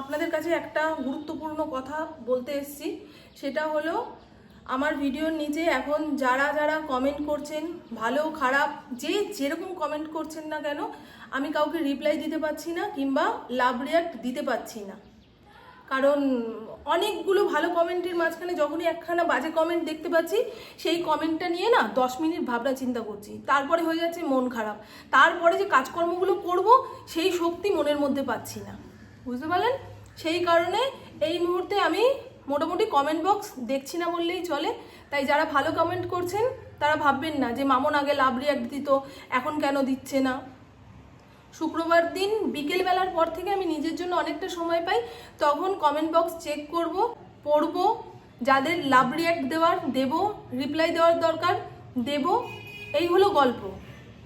আপনাদের কাছে একটা গুরুত্বপূর্ণ কথা বলতে এসেছি। সেটা হলো, আমার ভিডিওর নিচে এখন যারা যারা কমেন্ট করছেন, ভালো, খারাপ, যে যেরকম কমেন্ট করছেন না কেন, আমি কাউকে রিপ্লাই দিতে পারছি না কিংবা লাভ রিয়াক্ট দিতে পারছি না। কারণ অনেকগুলো ভালো কমেন্টের মাঝখানে যখনই একখানা বাজে কমেন্ট দেখতে পাচ্ছি, সেই কমেন্টটা নিয়ে না দশ মিনিট ভাবনা চিন্তা করছি। তারপরে হয়ে যাচ্ছে মন খারাপ। তারপরে যে কাজকর্মগুলো করব, সেই শক্তি মনের মধ্যে পাচ্ছি না। বুঝতে পারলেন? সেই কারণে এই মুহূর্তে আমি মোটামুটি কমেন্ট বক্স দেখছি না বললেই চলে। তাই যারা ভালো কমেন্ট করছেন, তারা ভাববেন না যে মামন আগে লাভ রিয়াক্ট দিত এখন কেন দিচ্ছে না? শুক্রবার দিন বিকেল বেলার পর থেকে আমি নিজের জন্য অনেকটা সময় পাই, তখন কমেন্ট বক্স চেক করব, পড়ব, যাদের লাভ রিয়াক্ট দেওয়ার দেব রিপ্লাই দেওয়ার দরকার, দেব, এই হলো গল্প।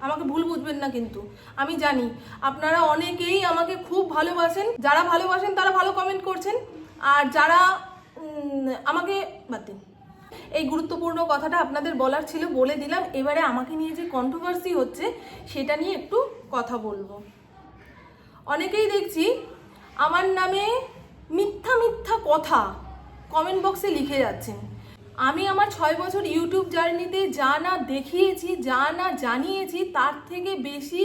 আমাকে ভুল বুঝবেন না কিন্তু। আমি জানি আপনারা অনেকেই আমাকে খুব ভালোবাসেন। যারা ভালোবাসেন তারা ভালো কমেন্ট করছেন। আর যারা আমাকে বাদ এই গুরুত্বপূর্ণ কথাটা আপনাদের বলার ছিল বলে দিলাম। এবারে আমাকে নিয়ে যে কন্ট্রোভার্সি হচ্ছে, সেটা নিয়ে একটু কথা বলব। অনেকেই দেখছি আমার নামে মিথ্যা মিথ্যা কথা কমেন্ট বক্সে লিখে যাচ্ছেন। আমি আমার ছয় বছর ইউটিউব জার্নিতে যা না দেখিয়েছি, যা না জানিয়েছি, তার থেকে বেশি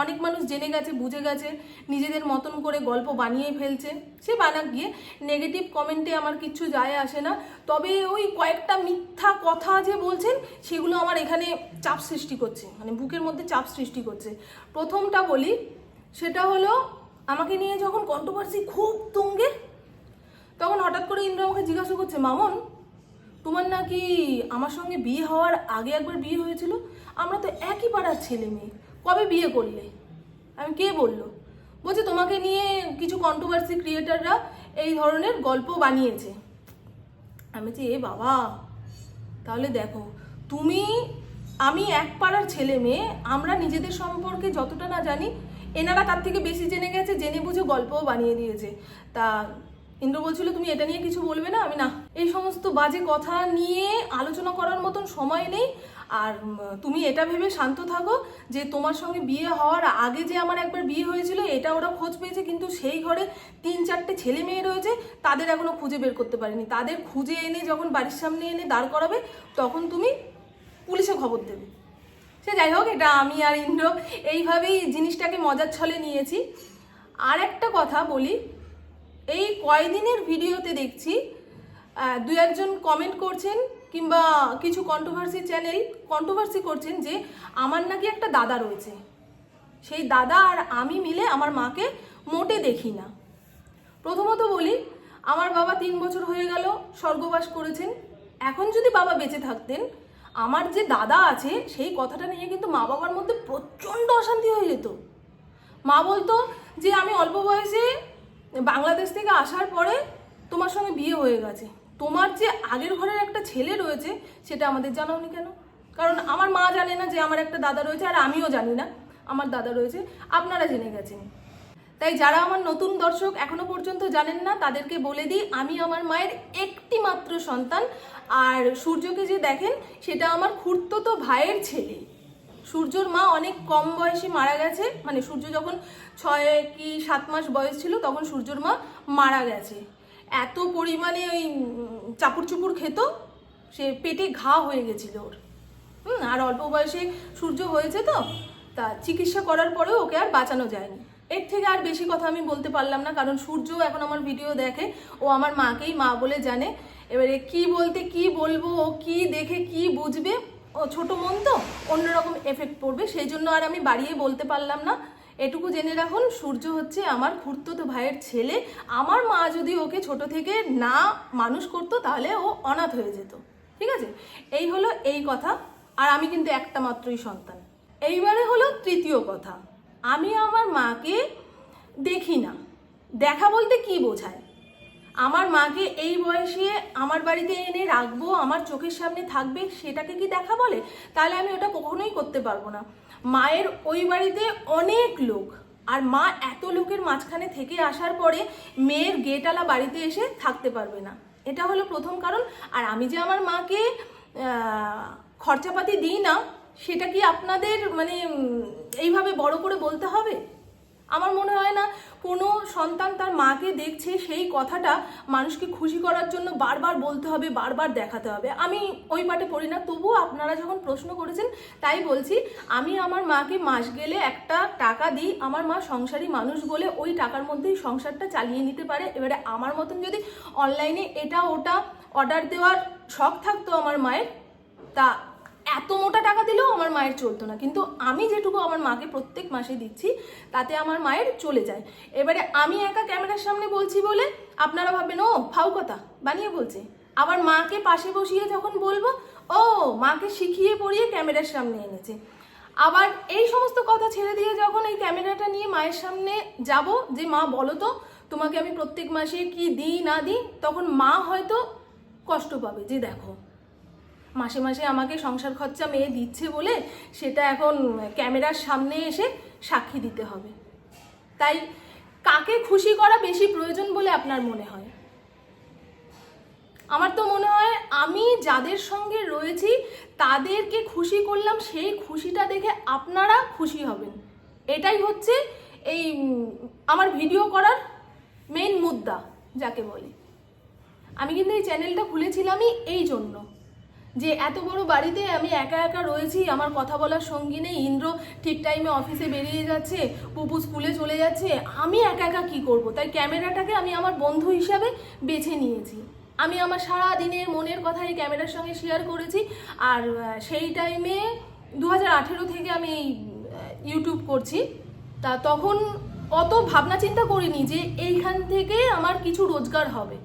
অনেক মানুষ জেনে গেছে, বুঝে গেছে, নিজেদের মতন করে গল্প বানিয়ে ফেলছে। সে বানাক গিয়ে নেগেটিভ কমেন্টে আমার কিচ্ছু যায় আসে না। তবে ওই কয়েকটা মিথ্যা কথা যে বলছেন, সেগুলো আমার এখানে চাপ সৃষ্টি করছে মানে বুকের মধ্যে চাপ সৃষ্টি করছে। প্রথমটা বলি, সেটা হলো আমাকে নিয়ে যখন কন্ট্রোভার্সি খুব তুঙ্গে, তখন হঠাৎ করে ইন্দ্র আমাকে জিজ্ঞাসা করছে, মামন তোমার নাকি আমার সঙ্গে বিয়ে হওয়ার আগে একবার বিয়ে হয়েছিল? আমরা তো একই পাড়ার ছেলে মেয়ে। কবে বিয়ে করলে? আমি কে বলল? বলছে তোমাকে নিয়ে কিছু কন্ট্রোভার্সি ক্রিয়েটাররা এই ধরনের গল্প বানিয়েছে। আমি বলছি, এ বাবা, তাহলে দেখো, তুমি, আমি এক পাড়ার ছেলে মেয়ে, আমরা নিজেদের সম্পর্কে যতটা না জানি, এনারা তার থেকে বেশি জেনে গেছে, জেনে বুঝে গল্পও বানিয়ে দিয়েছে। তা ইন্দ্র বলছিল, তুমি এটা নিয়ে কিছু বলবে না? আমি, না। এই সমস্ত বাজে কথা নিয়ে আলোচনা করার মতন সময় নেই। আর তুমি এটা ভেবে শান্ত থাকো যে তোমার সঙ্গে বিয়ে হওয়ার আগে যে আমার একবার বিয়ে হয়েছিল, এটা ওরা খোঁজ পেয়েছে, কিন্তু সেই ঘরে তিন চারটে ছেলে মেয়ে রয়েছে, তাদের এখনও খুঁজে বের করতে পারেনি। তাদের খুঁজে এনে যখন বাড়ির সামনে এনে দাঁড় করাবে, তখন তুমি পুলিশে খবর দেবে। সে যাই হোক, এটা আমি আর ইন্দ্র এইভাবেই জিনিসটাকে মজার ছলে নিয়েছি। আর একটা কথা বলি এই কয়দিনের ভিডিওতে দেখছি দু একজন কমেন্ট করছেন কিংবা কিছু কন্ট্রোভার্সি চ্যানেল কন্ট্রোভার্সি করছেন যে আমার নাকি একটা দাদা রয়েছে। সেই দাদা আর আমি মিলে আমার মাকে মোটে দেখি না। প্রথমত বলি, আমার বাবা তিন বছর হয়ে গেল স্বর্গবাস করেছেন। এখন যদি বাবা বেঁচে থাকতেন, আমার যে দাদা আছে, সেই কথাটা নিয়ে কিন্তু মা বাবার মধ্যে প্রচণ্ড অশান্তি হয়ে যেত। মা বলতো যে, আমি অল্প বয়সে বাংলাদেশ থেকে আসার পরে তোমার সঙ্গে বিয়ে হয়ে গেছে। তোমার যে আগের ঘরের একটা ছেলে রয়েছে, সেটা আমাদের জানাওনি কেন? কারণ আমার মা জানে না যে আমার একটা দাদা রয়েছে, আর আমিও জানি না আমার দাদা রয়েছে। আপনারা জেনে গেছেন। তাই যারা আমার নতুন দর্শক এখনও পর্যন্ত জানেন না, তাদেরকে বলে দিই, আমি আমার মায়ের একটি মাত্র সন্তান, আর সূর্যকে যে দেখেন, সেটা আমার খুড়তো ভাইয়ের ছেলে। সূর্যর মা অনেক কম বয়সে মারা গেছে। মানে সূর্য যখন ছয় কি সাত মাস বয়স ছিল, তখন সূর্যর মা মারা গেছে। এত পরিমাণে ওই চাপড় চুপুর খেত, সে পেটে ঘা হয়ে গেছিল ওর। হুম, আর অল্প বয়সে সূর্য হয়েছে তো, তা চিকিৎসা করার পরেও ওকে আর বাঁচানো যায়নি। এর থেকে আর বেশি কথা আমি বলতে পারলাম না, কারণ সূর্য এখন আমার ভিডিও দেখে, ও আমার মাকেই মা বলে জানে। এবারে কি বলতে কি বলব, ও কি দেখে কি বুঝবে ছোট মন তো, অন্যরকম এফেক্ট পড়বে। সেই জন্য আর আমি বাড়িয়ে বলতে পারলাম না। এটুকু জেনে রাখুন, সূর্য হচ্ছে আমার খুড়তো ভাইয়ের ছেলে। আমার মা যদি ওকে ছোট থেকে না মানুষ করতো, তাহলে ও অনাথ হয়ে যেত। ঠিক আছে? এই হলো এই কথা। আর আমি কিন্তু একটা মাত্রই সন্তান। এইবারে হলো তৃতীয় কথা। আমি আমার মাকে দেখি না। দেখা বলতে কি বোঝায়? আমার মাকে এই বয়সে আমার বাড়িতে এনে রাখব, আমার চোখের সামনে থাকবে, সেটাকে কি দেখা বলে? তাহলে আমি ওটা কখনোই করতে পারব না। মায়ের ওই বাড়িতে অনেক লোক, আর মা এত লোকের মাঝখানে থেকে আসার পরে মেয়ের গেটালা বাড়িতে এসে থাকতে পারবে না। এটা হলো প্রথম কারণ। আর আমি যে আমার মাকে খরচাপাতি দিই না, সেটা কি আপনাদের মানে এইভাবে বড় করে বলতে হবে? আমার মনে হয় না কোনো সন্তান তার মাকে দেখছে সেই কথাটা মানুষকে খুশি করার জন্য বারবার বলতে হবে, বারবার দেখাতে হবে। আমি ওই পাটে পড়ি না, তবুও আপনারা যখন প্রশ্ন করেছেন তাই বলছি, আমি আমার মাকে মাস গেলে একটা টাকা দিই, আমার মা সংসারী মানুষ বলে ওই টাকার মধ্যেই সংসারটা চালিয়ে নিতে পারে। এবারে আমার মতন যদি অনলাইনে এটা ওটা অর্ডার দেওয়ার শখ থাকতো আমার মায়ের, তা এত মোটা টাকা দিলেও আমার মায়ের চলতো না। কিন্তু আমি যেটুকু আমার মাকে প্রত্যেক মাসে দিচ্ছি, তাতে আমার মায়ের চলে যায়। এবারে আমি একা ক্যামেরার সামনে বলছি বলে আপনারা ভাববেন, ও, ফাউ কথা। বানিয়ে বলছে। আবার মাকে পাশে বসিয়ে যখন বলব, ও, মাকে শিখিয়ে পড়িয়ে ক্যামেরার সামনে এনেছে। আবার এই সমস্ত কথা ছেড়ে দিয়ে যখন এই ক্যামেরাটা নিয়ে মায়ের সামনে যাব, যে মা, বলো তো, তোমাকে আমি প্রত্যেক মাসে কি দিই, না দিই? তখন মা হয়তো কষ্ট পাবে, যে দেখো মাসে মাসে আমাকে সংসার খরচা মেয়ে দিচ্ছে বলে সেটা এখন ক্যামেরার সামনে এসে সাক্ষী দিতে হবে। তাই কাকে খুশি করা বেশি প্রয়োজন বলে আপনার মনে হয়? আমার তো মনে হয় আমি যাদের সঙ্গে রয়েছি তাদেরকে খুশি করলাম, সেই খুশিটা দেখে আপনারা খুশি হবেন। এটাই হচ্ছে এই, আমার ভিডিও করার মেইন মুদ্রা, যাকে বলে। আমি কিন্তু এই চ্যানেলটা খুলেছিলামই এই জন্য। যে এত বড় বাড়িতে আমি একা একা রয়েছি, আমার কথা বলার সঙ্গী নেই, ইন্দ্র ঠিক টাইমে অফিসে বেরিয়ে যাচ্ছে, পুপু স্কুলে চলে যাচ্ছে, আমি একা একা কি করব? তাই ক্যামেরাটাকে আমি আমার বন্ধু হিসাবে বেছে নিয়েছি। আমি আমার সারা দিনের মনের কথা এই ক্যামেরার সঙ্গে শেয়ার করেছি, আর সেই টাইমে দু হাজার আঠেরো থেকে আমি ইউটিউব করছি। তা তখন অত ভাবনা চিন্তা করিনি যে এইখান থেকে আমার কিছু রোজগার হবে।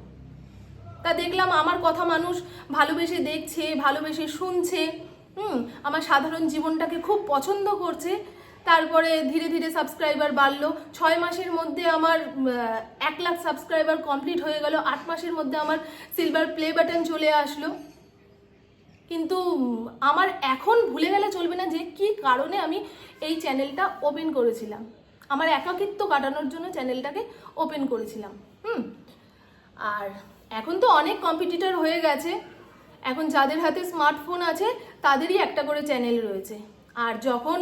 তা দেখলাম আমার কথা মানুষ ভালোবেসে দেখছে, ভালোবেসে শুনছে, হুম, আমার সাধারণ জীবনটাকে খুব পছন্দ করছে। তারপরে ধীরে ধীরে সাবস্ক্রাইবার বাড়লো। ছয় মাসের মধ্যে আমার এক লাখ সাবস্ক্রাইবার কমপ্লিট হয়ে গেল। আট মাসের মধ্যে আমার সিলভার প্লে বাটন চলে আসলো। কিন্তু আমার এখন ভুলে গেলে চলবে না যে কি কারণে আমি এই চ্যানেলটা ওপেন করেছিলাম। আমার একাকিত্ব কাটানোর জন্য চ্যানেলটাকে ওপেন করেছিলাম। হুম, আর এখন তো অনেক কম্পিটিটর হয়ে গেছে। এখন যাদের হাতে স্মার্টফোন আছে, তাদেরই একটা করে চ্যানেল রয়েছে। আর যখন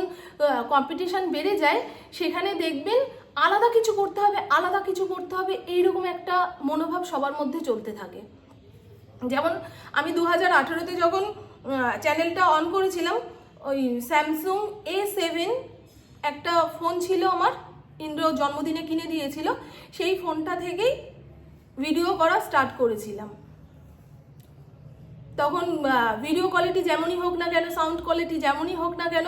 কম্পিটিশন বেড়ে যায়, সেখানে দেখবেন আলাদা কিছু করতে হবে, আলাদা কিছু করতে হবে, এইরকম একটা মনোভাব সবার মধ্যে চলতে থাকে। যেমন আমি দু হাজার যখন চ্যানেলটা অন করেছিলাম, ওই স্যামসুং এ সেভেন একটা ফোন ছিল আমার, ইন্দ্র জন্মদিনে কিনে দিয়েছিল। সেই ফোনটা থেকেই ভিডিও করা স্টার্ট করেছিলাম। তখন ভিডিও কোয়ালিটি যেমনই হোক না কেন সাউন্ড কোয়ালিটি যেমনই হোক না কেন,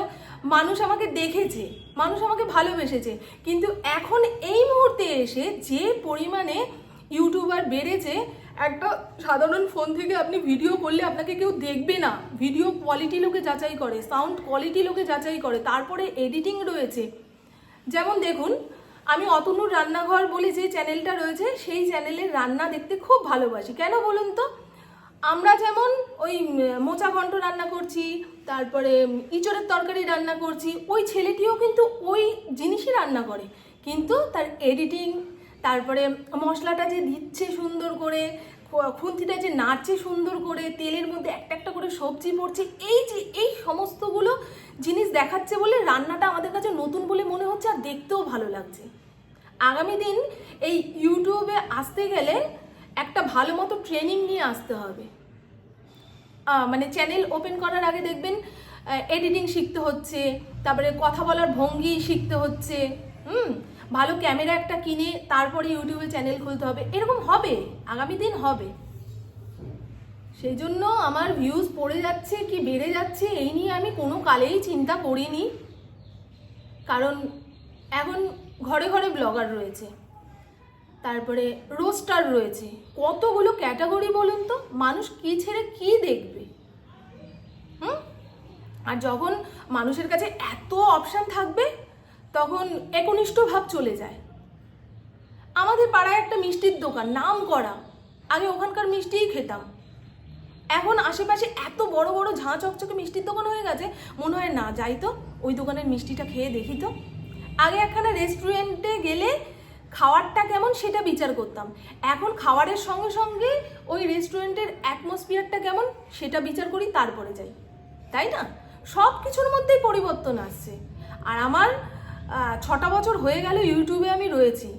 মানুষ আমাকে দেখেছে, মানুষ আমাকে ভালোবেসেছে। কিন্তু এখন এই মুহূর্তে এসে যে পরিমাণে ইউটিউবার বেড়েছে, একটা সাধারণ ফোন থেকে আপনি ভিডিও করলে আপনাকে কেউ দেখবে না। ভিডিও কোয়ালিটি লোকে যাচাই করে সাউন্ড কোয়ালিটি লোকে যাচাই করে, তারপরে এডিটিং রয়েছে। যেমন দেখুন আমি অতনুর রান্নাঘর বলে যে চ্যানেলটা রয়েছে, সেই চ্যানেলের রান্না দেখতে খুব ভালোবাসি। কেন বলুন তো? আমরা যেমন ওই মোচা ঘন্ট রান্না করছি, তারপরে ইঁচড়ের তরকারি রান্না করছি, ওই ছেলেটিও কিন্তু ওই জিনিসই রান্না করে। কিন্তু তার এডিটিং তারপরে মশলাটা যে দিচ্ছে সুন্দর করে খুন্তিটা যে নাড়ছে সুন্দর করে, তেলের মধ্যে একটা একটা করে সবজি পড়ছে, এই যে, এই সমস্তগুলো জিনিস দেখাচ্ছে বলে রান্নাটা আমাদের কাছে নতুন বলে মনে হচ্ছে আর দেখতেও ভালো লাগছে। আগামী দিন এই ইউটিউবে আসতে গেলে একটা ভালো মতো ট্রেনিং নিয়ে আসতে হবে। মানে চ্যানেল ওপেন করার আগে দেখবেন এডিটিং শিখতে হচ্ছে, তারপরে কথা বলার ভঙ্গি শিখতে হচ্ছে, হুম? ভালো ক্যামেরা একটা কিনে তারপরে ইউটিউবে চ্যানেল খুলতে হবে। এরকম হবে, আগামী দিন হবে। সেই জন্য আমার ভিউজ পড়ে যাচ্ছে কি বেড়ে যাচ্ছে, এই নিয়ে আমি কোনো কালেই চিন্তা করিনি। কারণ এখন ঘরে ঘরে ব্লগার রয়েছে, তারপরে রোস্টার রয়েছে। কতগুলো ক্যাটাগরি বলুন তো, মানুষ কি ছেড়ে কি দেখবে? হুম? আর যখন মানুষের কাছে এত অপশান থাকবে তখন একনিষ্ঠ ভাব চলে যায়। আমাদের পাড়ায় একটা মিষ্টির দোকান, নাম করা। আগে ওখানকার মিষ্টিই খেতাম। এখন আশেপাশে এত বড় বড় ঝাঁ চকচকে মিষ্টির দোকান হয়ে গেছে, মনে হয় না, যাই তো, ওই দোকানের মিষ্টিটা খেয়ে দেখি তো। আগে একখানা রেস্টুরেন্টে গেলে খাওয়ারটা কেমন সেটা বিচার করতাম। এখন খাওয়ারের সঙ্গে সঙ্গে ওই রেস্টুরেন্টের অ্যাটমসফিয়ারটা কেমন সেটা বিচার করি, তারপরে যাই। তাই না? সব কিছুর মধ্যেই পরিবর্তন আসছে। আর আমার ছটা বছর হয়ে গেল ইউটিউবে আমি রয়েছি।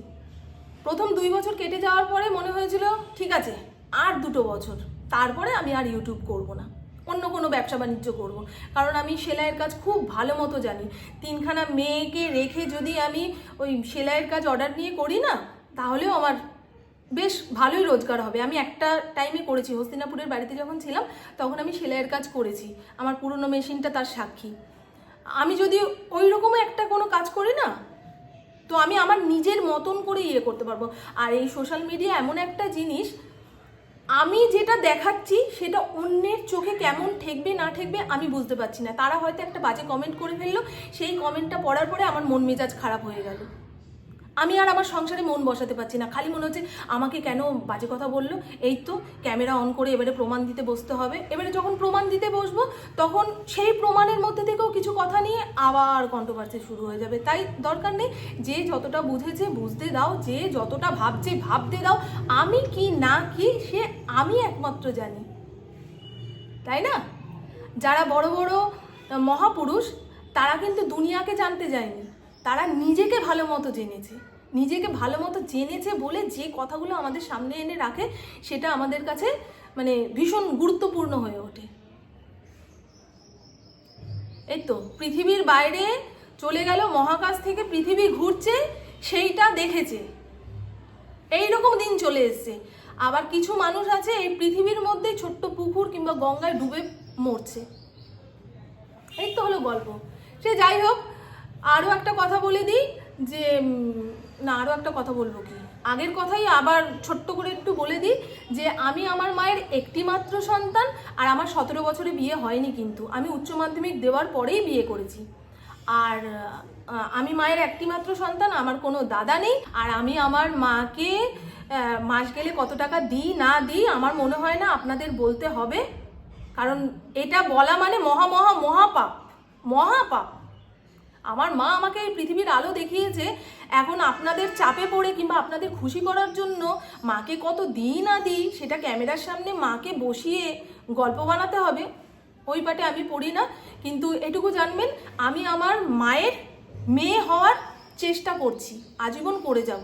প্রথম দুই বছর কেটে যাওয়ার পরে মনে হয়েছিল, ঠিক আছে, আর দুটো বছর। তারপরে আমি আর ইউটিউব করব না, অন্য কোনো ব্যবসা বাণিজ্য করব। কারণ আমি সেলাইয়ের কাজ খুব ভালো মতো জানি। তিনখানা মেয়েকে রেখে যদি আমি ওই সেলাইয়ের কাজ অর্ডার নিয়ে করি না, তাহলেও আমার বেশ ভালোই রোজগার হবে। আমি একটা টাইমে করেছি, হস্তিনাপুরের বাড়িতে যখন ছিলাম, তখন আমি সেলাইয়ের কাজ করেছি। আমার পুরনো মেশিনটা তার সাক্ষী। আমি যদি ওই রকম একটা কোনো কাজ করি না, তো আমি আমার নিজের মতন করে ইয়ে করতে পারব। আর এই সোশ্যাল মিডিয়া এমন একটা জিনিস, আমি যেটা দেখাচ্ছি সেটা অন্যের চোখে কেমন ঠেকবে না ঠেকবে আমি বুঝতে পারছি না। তারা হয়তো একটা বাজে কমেন্ট করে ফেলল, সেই কমেন্টটা পড়ার পরে আমার মন মেজাজ খারাপ হয়ে গেল। আমি আর আমার সংসারে মন বসাতে পারছি না। খালি মনে হচ্ছে আমাকে কেন বাজে কথা বলল? এই তো ক্যামেরা অন করে এবারে প্রমাণ দিতে বসতে হবে। এবারে যখন প্রমাণ দিতে বসবো, তখন সেই প্রমাণের মধ্যে থেকেও কিছু কথা আবার কন্ট্রোভার্সি শুরু হয়ে যাবে। তাই দরকার নেই, যে যতটা বুঝেছে বুঝতে দাও, যে যতটা ভাবছে ভাবতে দাও, আমি কি না কি সে আমি একমাত্র জানি। তাই না? যারা বড় বড় মহাপুরুষ, তারা কিন্তু দুনিয়াকে জানতে যায়নি। তারা নিজেকে ভালো মতো জেনেছে। নিজেকে ভালো মতো জেনেছে বলে যে কথাগুলো আমাদের সামনে এনে রাখে, সেটা আমাদের কাছে মানে ভীষণ গুরুত্বপূর্ণ হয়ে ওঠে। এই তো পৃথিবীর বাইরে চলে গেল, মহাকাশ থেকে পৃথিবী ঘুরছে, সেইটা দেখেছে। এই রকম দিন চলে এসছে। আবার কিছু মানুষ আছে, এই পৃথিবীর মধ্যে ছোট্ট পুকুর কিংবা গঙ্গায় ডুবে মরছে। এই তো হলো গল্প। সে যাই হোক আরও একটা কথা বলে দিই যে না আরও একটা কথা বলব কি? আগের কথাই আবার ছোট্ট করে একটু বলে দিই যে আমি আমার মায়ের একটি মাত্র সন্তান আর আমার সতেরো বছরে বিয়ে হয়নি কিন্তু। আমি উচ্চ মাধ্যমিক দেওয়ার পরেই বিয়ে করেছি। আর আমি মায়ের একটি মাত্র সন্তান, আমার কোনো দাদা নেই। আর আমি আমার মাকে মাস গেলে কত টাকা দিই, না দিই, আমার মনে হয় না আপনাদের বলতে হবে। কারণ এটা বলা মানে মহা মহা মহাপাপ। মহাপাপ। আমার মা আমাকে এই পৃথিবীর আলো দেখিয়েছে, এখন আপনাদের চাপে পড়ে কিংবা আপনাদের খুশি করার জন্য মাকে কত দিই না দিই সেটা ক্যামেরার সামনে মাকে বসিয়ে গল্প বানাতে হবে। ওই পাটে আমি পড়ি না, কিন্তু এটুকু জানবেন, আমি আমার মায়ের মেয়ে হওয়ার চেষ্টা করছি, আজীবন করে যাব।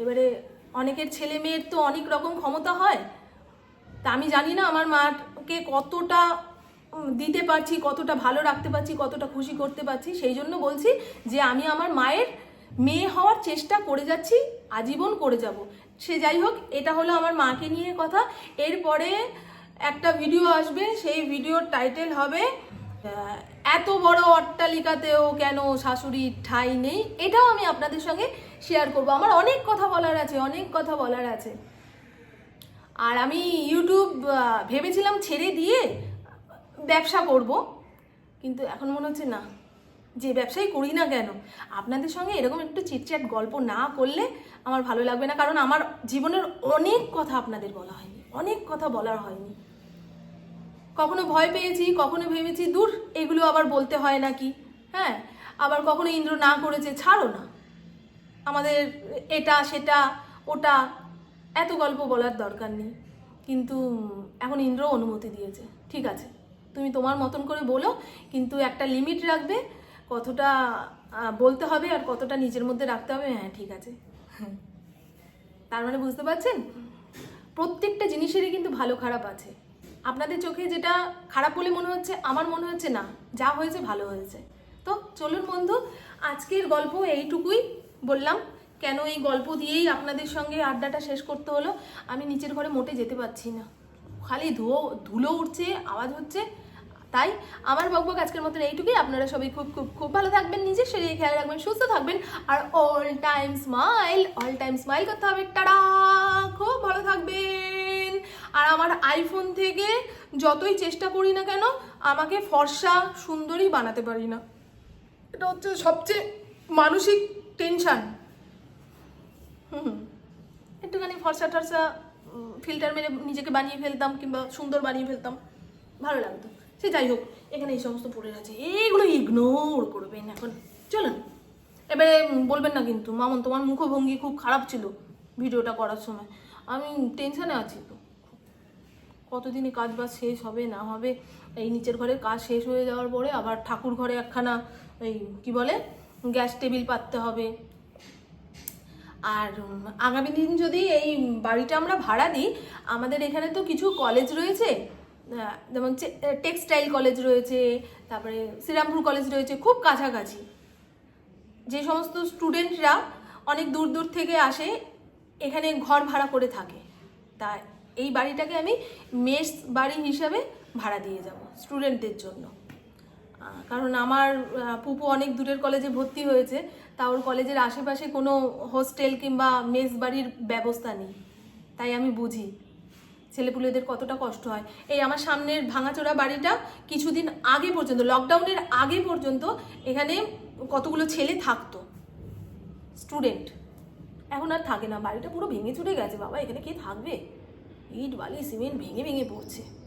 এবারে অনেকের ছেলে মেয়ের তো অনেক রকম ক্ষমতা হয়, তা আমি জানি না আমার মাকে কতটা দিতে পারছি, কতটা ভালো রাখতে পারছি, কতটা খুশি করতে পারছি, সেই জন্য বলছি যে আমি আমার মায়ের মেয়ে হওয়ার চেষ্টা করে যাচ্ছি, আজীবন করে যাব। সে যাই হোক, এটা হলো আমার মাকে নিয়ে কথা। এরপরে একটা ভিডিও আসবে, সেই ভিডিওর টাইটেল হবে এত বড় অট্টালিকাতেও কেন শাশুড়ির ঠাঁই নেই? এটাও আমি আপনাদের সঙ্গে শেয়ার করব। আমার অনেক কথা বলার আছে, অনেক কথা বলার আছে। আর আমি ইউটিউব ভেবেছিলাম ছেড়ে দিয়ে ব্যবসা করব, কিন্তু এখন মনে হচ্ছে না। যে ব্যবসাই করি না কেন? আপনাদের সঙ্গে এরকম একটু চিটচ্যাট গল্প না করলে আমার ভালো লাগবে না, কারণ আমার জীবনের অনেক কথা আপনাদের বলা হয়নি, অনেক কথা বলার হয়নি। কখনো ভয় পেয়েছি, কখনো ভেবেছি, দূর, এগুলো আবার বলতে হয় নাকি? হ্যাঁ আবার কখনো ইন্দ্র না করেছে, ছাড়ো না। আমাদের এটা, সেটা, ওটা, এত গল্প বলার দরকার নেই। কিন্তু এখন ইন্দ্র অনুমতি দিয়েছে, ঠিক আছে। তুমি তোমার মতন করে বলো, কিন্তু একটা লিমিট রাখবে, কতটা বলতে হবে আর কতটা নিজের মধ্যে রাখতে হবে হ্যাঁ ঠিক আছে। তার মানে বুঝতে পারছেন? প্রত্যেকটা জিনিসেরই কিন্তু ভালো খারাপ আছে। আপনাদের চোখে যেটা খারাপ বলে মনে হচ্ছে, আমার মনে হচ্ছে না। যা হয়েছে, ভালো হয়েছে। তো চলুন বন্ধু, আজকের গল্প এইটুকুই বললাম। কেন এই গল্প দিয়েই আপনাদের সঙ্গে আড্ডাটা শেষ করতে হলো? আমি নিচের ঘরে মোটে যেতে পারছি না। খালি ধুয়ো, ধুলো উঠছে, আওয়াজ হচ্ছে। তাই আমার বকবক আজকের মতন এইটুকুই। আপনারা সবাই খুব খুব খুব ভালো থাকবেন, নিজের শরীরে খেয়াল রাখবেন, সুস্থ থাকবেন। আর all time smile all time smile করতে হবে। টাটা! খুব ভালো থাকবেন। আর আমার আইফোন থেকে যতই চেষ্টা করি না কেন, আমাকে ফর্সা, সুন্দরী বানাতে পারি না। এটা হচ্ছে সবচেয়ে মানসিক টেনশান হুম একটুখানি ফর্সা টর্সা ফিল্টার মেরে নিজেকে বানিয়ে ফেলতাম কিংবা সুন্দর বানিয়ে ফেলতাম। ভালো লাগতো। সে যাই হোক, এখানে এই সমস্ত পড়ে আছে। এইগুলো ইগনোর করবেন এখন। চলুন। এবারে বলবেন না কিন্তু, মামন, তোমার মুখভঙ্গি খুব খারাপ ছিল ভিডিওটা করার সময়। আমি টেনশানে আছি তো। কতদিনে কাজ বাজ শেষ হবে, না হবে, এই নিচের ঘরের কাজ শেষ হয়ে যাওয়ার পরে আবার ঠাকুর ঘরে একখানা এই কি বলে, গ্যাস টেবিল পাততে হবে। আর আগামী দিন যদি এই বাড়িটা আমরা ভাড়া দিই, আমাদের এখানে তো কিছু কলেজ রয়েছে। যেমন টেক্সটাইল কলেজ রয়েছে, তারপরে শ্রীরামপুর কলেজ রয়েছে, খুব কাছাকাছি। যে সমস্ত স্টুডেন্টরা অনেক দূর দূর থেকে আসে, এখানে ঘর ভাড়া করে থাকে। তা এই বাড়িটাকে আমি মেস বাড়ি হিসাবে ভাড়া দিয়ে যাব, স্টুডেন্টদের জন্য। কারণ আমার পুপু অনেক দূরের কলেজে ভর্তি হয়েছে, তা ওর কলেজের আশেপাশে কোনো হোস্টেল কিংবা মেস বাড়ির ব্যবস্থা নেই। তাই আমি বুঝি। ছেলেপুলেদের কতটা কষ্ট হয়। এই আমার সামনের ভাঙাচোরা বাড়িটা কিছুদিন আগে পর্যন্ত লকডাউনের আগে পর্যন্ত এখানে কতগুলো ছেলে থাকতো। স্টুডেন্ট এখন আর থাকে না, বাড়িটা পুরো ভেঙে চুরে গেছে, বাবা, এখানে কে থাকবে? ইট, বালি, সিমেন্ট ভেঙে ভেঙে পড়ছে।